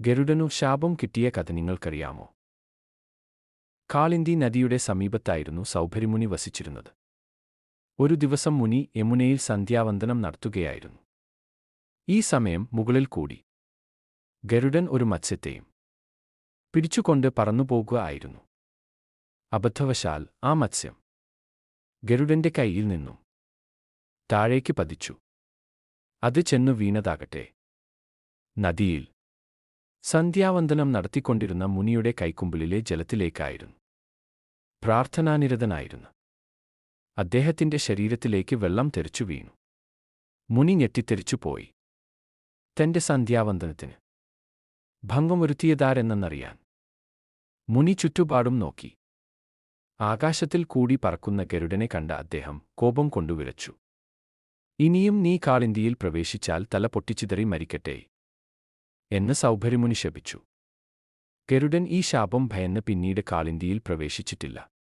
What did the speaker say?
ഗരുഡനു ശാപം കിട്ടിയ കഥ നിങ്ങൾക്കറിയാമോ? കാളിന്തി നദിയുടെ സമീപത്തായിരുന്നു സൗഭരിമുനി വസിച്ചിരുന്നത്. ഒരു ദിവസം മുനി യമുനയിൽ സന്ധ്യാവന്ദനം നടത്തുകയായിരുന്നു. ഈ സമയം മുകളിൽ കൂടി. ഗരുഡൻ ഒരു മത്സ്യത്തെയും പിടിച്ചുകൊണ്ട് പറന്നുപോകുക ആയിരുന്നു. അബദ്ധവശാൽ ആ മത്സ്യം ഗരുഡന്റെ കൈയിൽ നിന്നും. താഴേക്ക് പതിച്ചു. അത് ചെന്നു വീണതാകട്ടെ. നദിയിൽ സന്ധ്യാവന്ദനം നടത്തിക്കൊണ്ടിരുന്ന മുനിയുടെ കൈക്കുമ്പിളിലെ ജലത്തിലേക്കായിരുന്നു. പ്രാർത്ഥനാനിരതനായിരുന്നു. അദ്ദേഹത്തിന്റെ ശരീരത്തിലേക്ക് വെള്ളം തെറിച്ചു വീണു. മുനി ഞെട്ടിത്തെറിച്ചുപോയി തന്റെ സന്ധ്യാവന്ദനത്തിന് ഭംഗം വരുത്തിയതാരെന്നറിയാൻ മുനി ചുറ്റുപാടും നോക്കി. ആകാശത്തിൽ കൂടി പറക്കുന്ന ഗരുഡനെ കണ്ട അദ്ദേഹം കോപം കൊണ്ടുവിരച്ചു ഇനിയും നീ കാളിന്തിയിൽ പ്രവേശിച്ചാൽ തല പൊട്ടിച്ചിതറി മരിക്കട്ടെ. എന്ന് സൗഭര്യമുനി ശപിച്ചു. ഗരുഡൻ ഈ ശാപം ഭയന്ന് പിന്നീട് കാളിന്തിയിൽ പ്രവേശിച്ചിട്ടില്ല.